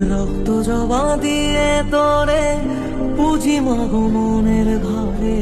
রক্ত জবা দিয়ে তোরে পুঁজি মাগো মনের ঘরে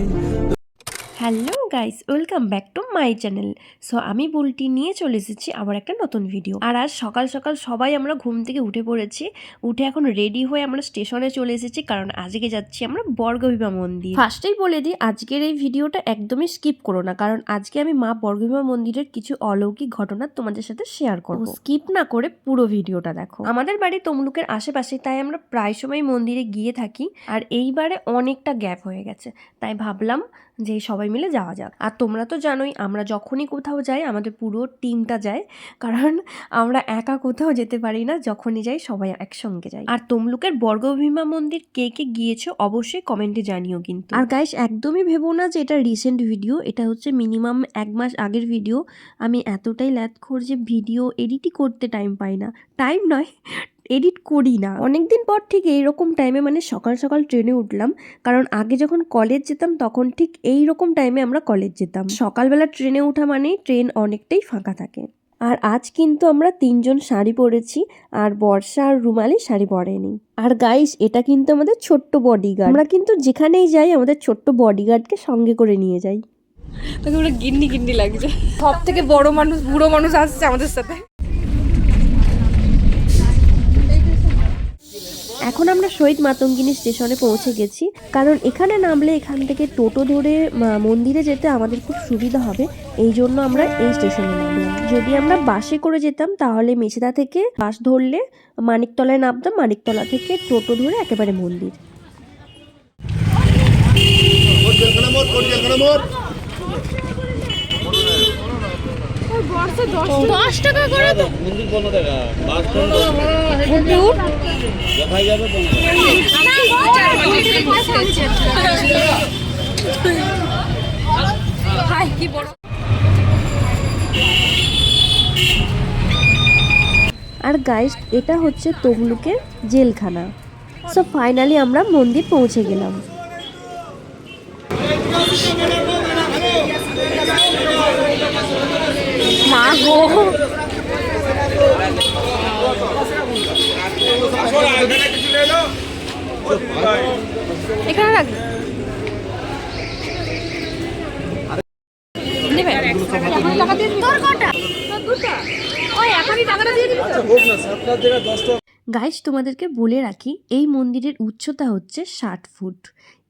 hello guys welcome back to my channel. So আমি বুলটি নিয়ে চলে এসেছি আবার একটা নতুন ভিডিও। আর আজ সকাল সকাল সবাই আমরা ঘুম থেকে উঠে পড়েছি। উঠে এখন রেডি হয়ে আমরা স্টেশনে চলে এসেছি কারণ আজকে যাচ্ছি আমরা বর্গভীমা মন্দির। ফার্স্টেই বলে দিই আজকের এই ভিডিওটা একদমই স্কিপ করো না কারণ আজকে আমি মা বর্গভীমা মন্দিরের কিছু অলৌকিক ঘটনা তোমাদের সাথে শেয়ার করব। স্কিপ না করে পুরো ভিডিওটা দেখো। আমাদের বাড়ি তমলুকের আশেপাশে তাই আমরা প্রায় সময় মন্দিরে গিয়ে থাকি। আর এইবারে অনেকটা গ্যাপ হয়ে গেছে। তাই ভাবলাম যে সবাই মিলে যাওয়া যাক। আর তোমরা তো জানোই, আমরা যখনই কোথাও যাই, আমাদের পুরো টিমটা যায়। কারণ আমরা একা কোথাও যেতে পারি না, যখনই যাই সবাই একসঙ্গে যাই। আর তমলুকের বর্গভীমা মন্দির কে কে গিয়েছো অবশ্যই কমেন্টে জানিও কিন্তু। আর গাইস একদমই ভেবো না যে এটা রিসেন্ট ভিডিও এটা হচ্ছে মিনিমাম এক মাস আগের ভিডিও আমি এতটাই ল্যাথ ল্যাথখোর যে ভিডিও এডিটই করতে টাইম পাই না। টাইম নয় এডিট করি না। অনেকদিন পর ঠিক এইরকম টাইমে মানে সকাল সকাল ট্রেনে উঠলাম কারণ আগে যখন কলেজ যেতাম তখন ঠিক এই রকম টাইমে আমরা কলেজ যেতাম। সকালবেলা ট্রেনে ওঠা মানেই ট্রেন অনেকটাই ফাঁকা থাকে। আর আজ কিন্তু আমরা তিনজন শাড়ি পরেছি আর বর্ষা আর রুমালি শাড়ি পরেনি। আর গাইস এটা কিন্তু আমাদের ছোট্ট বডিগার্ড আমরা কিন্তু যেখানেই যাই আমাদের ছোট্ট বডিগার্ডকে সঙ্গে করে নিয়ে যাই। তোকে পুরো গিন্নি গিন্নি লাগছে। সব থেকে বড় মানুষ বুড়ো মানুষ আসছে আমাদের সাথে। এখন আমরা শহীদ মাতঙ্গিনী স্টেশনে পৌঁছে গেছি। কারণ এখানে নামলে এখান থেকে টোটো ধরে মন্দিরে যেতে আমাদের খুব সুবিধা হবে। এই জন্য আমরা এই স্টেশনে নামলাম। যদি আমরা বাসে করে যেতাম, তাহলে মেছেদা থেকে বাস ধরলে মানিকতলায় নামতাম, মানিকতলা থেকে টোটো ধরে একেবারে মন্দির। দশ টাকা। করে তো। মন্দির পনেরো টাকা বাস যাবে হাই কি বড়। আর গাইস এটা হচ্ছে তমলুকের জেলখানা। সো ফাইনালি আমরা মন্দির পৌঁছে গেলাম মা গো এখানে রাখ নেবে এখনই টাকা দিয়ে দিবি তোর কটা তোর দুটো ওই এখনই দিয়ে দিবি তো। গাইস তোমাদেরকে বলে রাখি এই মন্দিরের উচ্চতা হচ্ছে ষাট ফুট।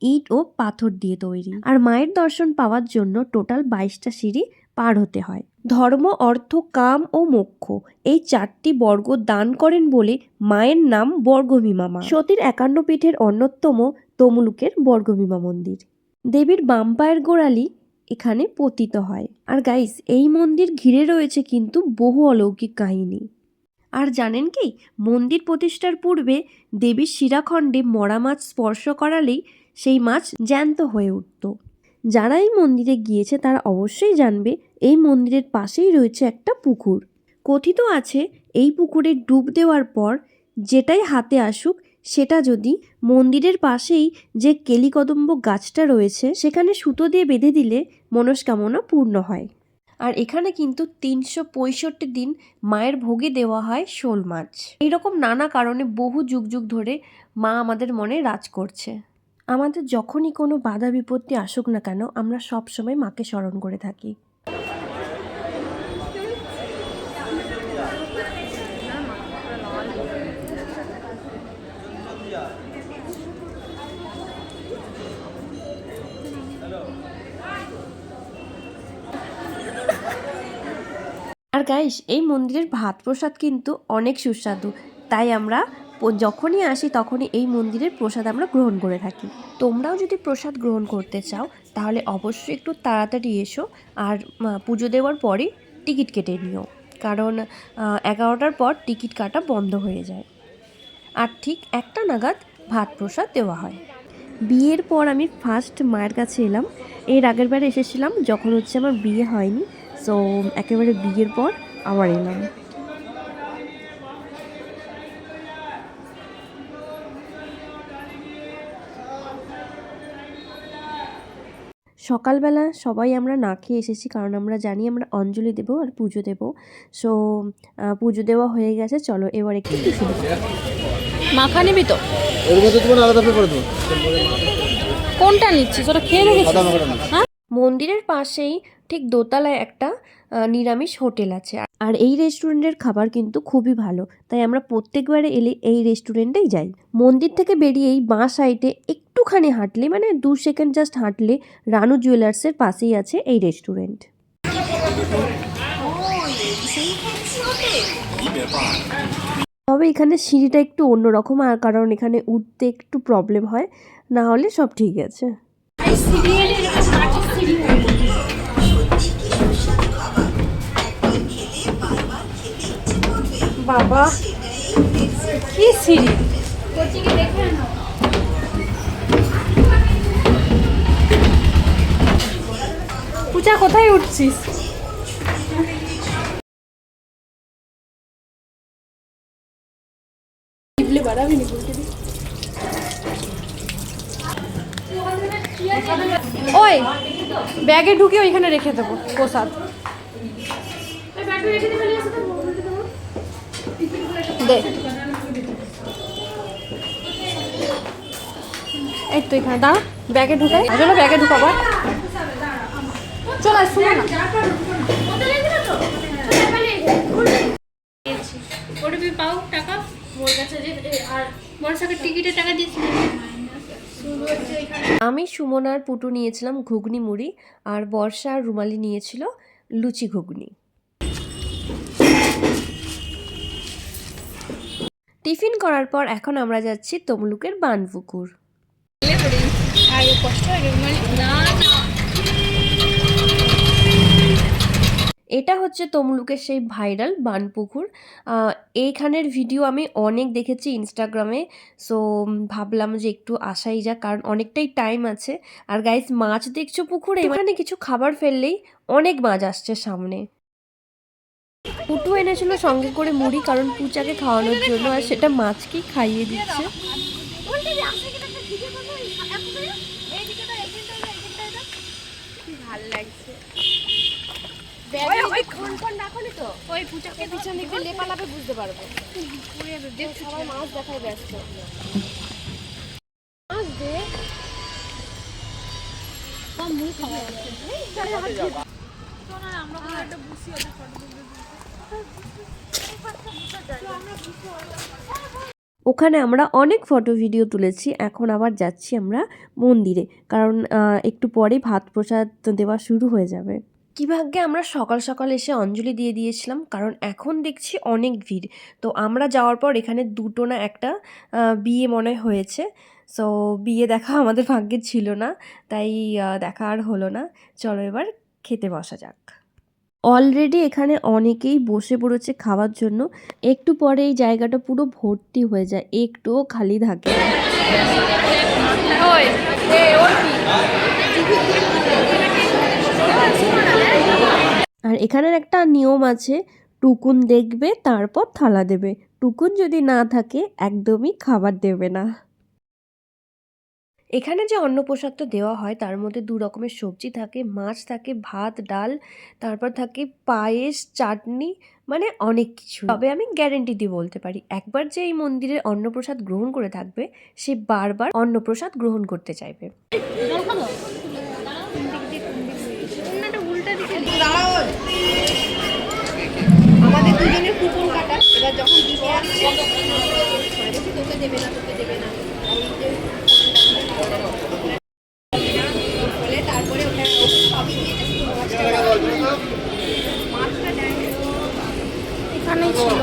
ইট ও পাথর দিয়ে তৈরি। আর মায়ের দর্শন পাওয়ার জন্য টোটাল বাইশটা সিঁড়ি পার হতে হয়। ধর্ম, অর্থ, কাম ও মোক্ষ। এই চারটি বর্গ দান করেন বলে মায়ের নাম বর্গভীমা মা সতীর একান্ন পীঠের অন্যতম তমলুকের বর্গভীমা মন্দির। দেবীর বাম পায়ের গোড়ালি এখানে পতিত হয়। আর গাইস এই মন্দির ঘিরে রয়েছে কিন্তু বহু অলৌকিক কাহিনী। আর জানেন কি? মন্দির প্রতিষ্ঠার পূর্বে দেবীর শিরাখণ্ডে মরা মাছ স্পর্শ করালেই সেই মাছ জ্যান্ত হয়ে উঠত। যারা এই মন্দিরে গিয়েছে তারা অবশ্যই জানবে এই মন্দিরের পাশেই রয়েছে একটা পুকুর। কথিত আছে, এই পুকুরে ডুব দেওয়ার পর যেটাই হাতে আসুক, সেটা যদি মন্দিরের পাশেই যে কেলিকদম্ব গাছটা রয়েছে, সেখানে সুতো দিয়ে বেঁধে দিলে মনস্কামনা পূর্ণ হয়। আর এখানে কিন্তু তিনশো পঁয়ষট্টি দিন মায়ের ভোগে দেওয়া হয় শোল মাছ। এইরকম নানা কারণে বহু যুগ যুগ ধরে মা আমাদের মনে রাজ করছে। আমাদের যখনই কোনো বাধা, বিপত্তি আসুক না কেন, আমরা সব সময় মাকে স্মরণ করে থাকি। আর গাইস এই মন্দিরের ভাত প্রসাদ কিন্তু অনেক সুস্বাদু। তাই আমরা যখনই আসি তখনই এই মন্দিরের প্রসাদ আমরা গ্রহণ করে থাকি। তোমরাও যদি প্রসাদ গ্রহণ করতে চাও, তাহলে অবশ্যই একটু তাড়াতাড়ি এসো আর পুজো দেওয়ার পরে টিকিট কেটে নিও। কারণ এগারোটার পর টিকিট কাটা বন্ধ হয়ে যায়। আর ঠিক একটা নাগাদ ভাত প্রসাদ দেওয়া হয়। বিয়ের পর আমি ফার্স্ট মায়ের কাছে এলাম। এর আগের বারে এসেছিলাম, যখন হচ্ছে আমার বিয়ে হয়নি। সো একেবারে বিয়ের পর আবার এলাম। সকালবেলা সবাই আমরা না খেয়ে এসেছি কারণ আমরা জানি আমরা অঞ্জলি দেব আর পুজো দেব। সো পুজো দেওয়া হয়ে গেছে চলো এবার একটু মাখা নিবি তো? এর মধ্যে তোমার আলাদা করে দেবো। কোনটা নিচ্ছিস? ওটা খেয়ে রেখেছিস? হ্যাঁ? মন্দিরের পাশেই ঠিক দোতলায় একটা নিরামিষ হোটেল আছে। আর এই রেস্টুরেন্টের খাবার কিন্তু খুবই ভালো। তাই আমরা প্রত্যেকবারে এলে এই রেস্টুরেন্টেই যাই। মন্দির থেকে বেরিয়েই বাঁ সাইডে একটুখানি হাঁটলে মানে দু সেকেন্ড জাস্ট হাঁটলে রানু জুয়েলার্সের পাশেই আছে এই রেস্টুরেন্ট। তবে এখানে সিঁড়িটা একটু অন্যরকম, আর কারণ এখানে উঠতে একটু প্রবলেম হয়, না হলে সব ঠিক আছে। বাবা কি সিঁড়ি? পূজা কোথায় উঠছিস? ওই ব্যাগে ঢুকে ওইখানে রেখে দেবো প্রসাদ। দে। এই তো এখানে দাঁড়া, ব্যাগে ঢুকাই। চলো ব্যাগে ঢুকাবো। চল পাও টাকা টাকা আমি সুমন আর পুটু নিয়েছিলাম ঘুগনি মুড়ি, আর বর্ষা আর রুমালি নিয়েছিল লুচি ঘুগনি। টিফিন করার পর এখন আমরা যাচ্ছি তমলুকের বানপুকুর। হয় মানে? এটা হচ্ছে তমলুকের সেই ভাইরাল বানপুকুর। এইখানের ভিডিও আমি অনেক দেখেছি ইনস্টাগ্রামে সো ভাবলাম যে একটু আসাই যাক কারণ অনেকটাই টাইম আছে। আর গাইস মাছ দেখছ পুকুরে? এখানে কিছু খাবার ফেললেই অনেক মাছ আসছে সামনে। পুটু এনেছিল সঙ্গে করে মুড়ি কারণ পুচাকে খাওয়ানোর জন্য আর সেটা মাছকে খাইয়ে দিচ্ছে। ওই ওখানে আমরা অনেক ফটো ভিডিও তুলেছি, এখন আবার যাচ্ছি আমরা মন্দিরে, কারণ একটু পরেই ভাত প্রসাদ দেওয়া শুরু হয়ে যাবে। কি ভাগ্যে আমরা সকাল সকাল এসে অঞ্জলি দিয়ে দিয়েছিলাম, কারণ এখন দেখছি অনেক ভিড়। তো আমরা যাওয়ার পর এখানে দুটো না একটা বিয়ে মনে হয় হয়েছে। সো বিয়ে দেখা আমাদের ভাগ্যে ছিল না, তাই দেখা আর হলো না। চলো এবার খেতে বসা যাক। অলরেডি এখানে অনেকেই বসে পড়েছে খাওয়ার জন্য। একটু পরে এই জায়গাটা পুরো ভর্তি হয়ে যায়, একটুও খালি থাকে আর এখানের একটা নিয়ম আছে, টুকুন দেখবে, তারপর থালা দেবে। টুকুন যদি না থাকে, একদমই খাবার দেবে না। এখানে যে অন্নপ্রসাদটা দেওয়া হয়, তার মধ্যে দু রকমের সবজি থাকে। মাছ থাকে, ভাত, ডাল, তারপর থাকে পায়েস, চাটনি মানে অনেক কিছু। তবে আমি গ্যারেন্টি দিয়ে বলতে পারি, একবার যে এই মন্দিরের অন্নপ্রসাদ গ্রহণ করে থাকবে, সে বারবার অন্নপ্রসাদ গ্রহণ করতে চাইবে। দুজনের কাটা, এবার যখন তোকে দেবে না তোকে দেবে না বলে তারপরে ওটা ওকে সবই দিয়েছে শুধু মাছটা মাছটা দেয়নি এখানেই ছিল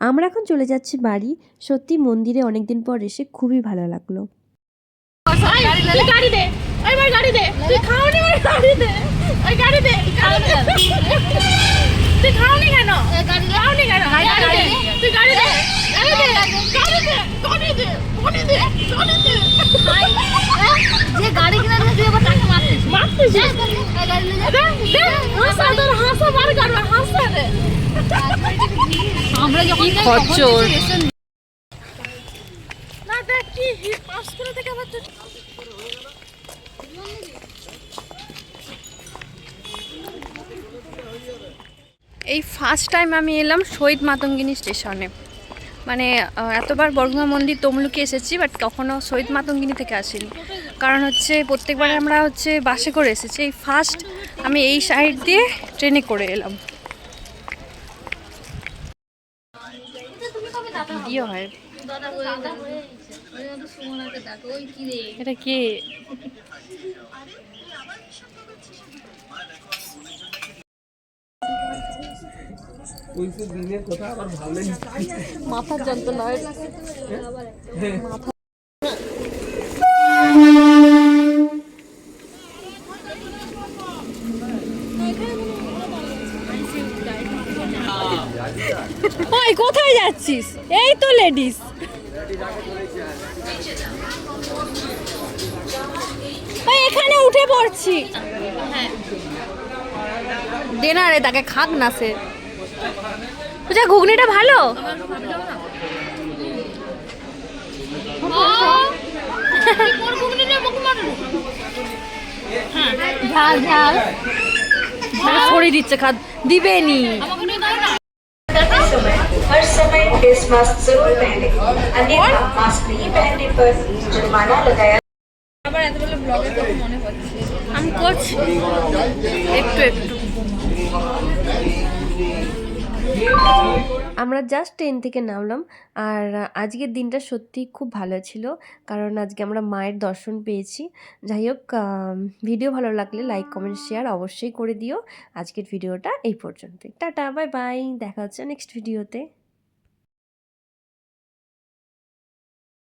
আমরা এখন চলে যাচ্ছি বাড়ি সত্যি মন্দিরে অনেকদিন পর এসে খুবই ভালো লাগল গাড়ি দে গাড়ি দে তুই খাওনি গাড়ি দে গাড়ি দে তুই খাওনি কেন খাওনি কেন তুই গাড়ি দে গাড়ি দে গাড়ি দে গাড়ি দে গাড়ি দে গাড়ি দে যে গাড়ি কিনা দিয়ে তুই আবার টাকা মারছিস মারছিস আমরা যখন খচ্চর। তখন কিছু রেশন না দেখ কি পাস করে থেকে আবার এই ফার্স্ট টাইম আমি এলাম শহীদ মাতঙ্গিনী স্টেশনে মানে এতবার বর্গমা মন্দির তমলুকে এসেছি বাট কখনো শহীদ মাতঙ্গিনী থেকে আসিনি। কারণ হচ্ছে প্রত্যেকবার আমরা হচ্ছে বাসে করে এসেছি। এই ফার্স্ট আমি এই সাইড দিয়ে ট্রেনে করে এলাম। ভিডিও হয়। এটা কে? মাথার যন্ত্রণা হয়। ওই কোথায় যাচ্ছিস? এই তো লেডিস ওই এখানে উঠে পড়ছি। দে না রে তাকে খাক না সে। পূজা ঘুগনিটা ভালো? ঝাল ঝাল। ছড়িয়ে দিচ্ছে খাদ দিবে फेस मास्क जरूर पहने अन्यथा मास्क नहीं पहनने पर जुर्माना लगाया আমি করছি একটু একটু আমরা জাস্ট ট্রেন থেকে নামলাম আর আজকের দিনটা সত্যি খুব ভালো ছিল কারণ আজকে আমরা মায়ের দর্শন পেয়েছি যাই হোক আম, ভিডিও ভালো লাগলে লাইক কমেন্ট শেয়ার অবশ্যই করে দিও আজকের ভিডিওটা এই পর্যন্তই টাটা বাই বাই দেখা হচ্ছে নেক্সট ভিডিওতে